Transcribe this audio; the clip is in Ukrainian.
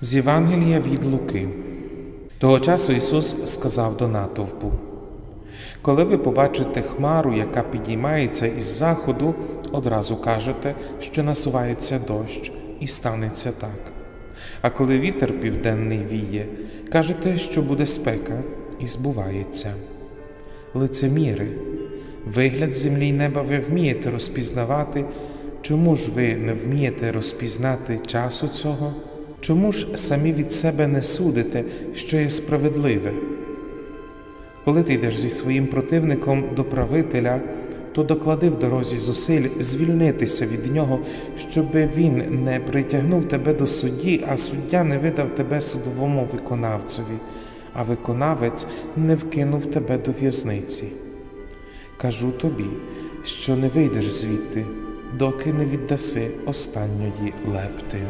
З Євангелія від Луки. Того часу Ісус сказав до натовпу: Коли ви побачите хмару, яка підіймається із заходу, одразу кажете, що насувається дощ, і станеться так. А коли вітер південний віє, кажете, що буде спека, і збувається. Лицеміри, вигляд землі й неба ви вмієте розпізнавати, чому ж ви не вмієте розпізнати часу цього? Чому ж самі від себе не судите, що є справедливе? Коли ти йдеш зі своїм противником до правителя, то доклади в дорозі зусиль звільнитися від нього, щоби він не притягнув тебе до судді, а суддя не видав тебе судовому виконавцеві, а виконавець не вкинув тебе до в'язниці. Кажу тобі, що не вийдеш звідти, доки не віддаси останньої лептею.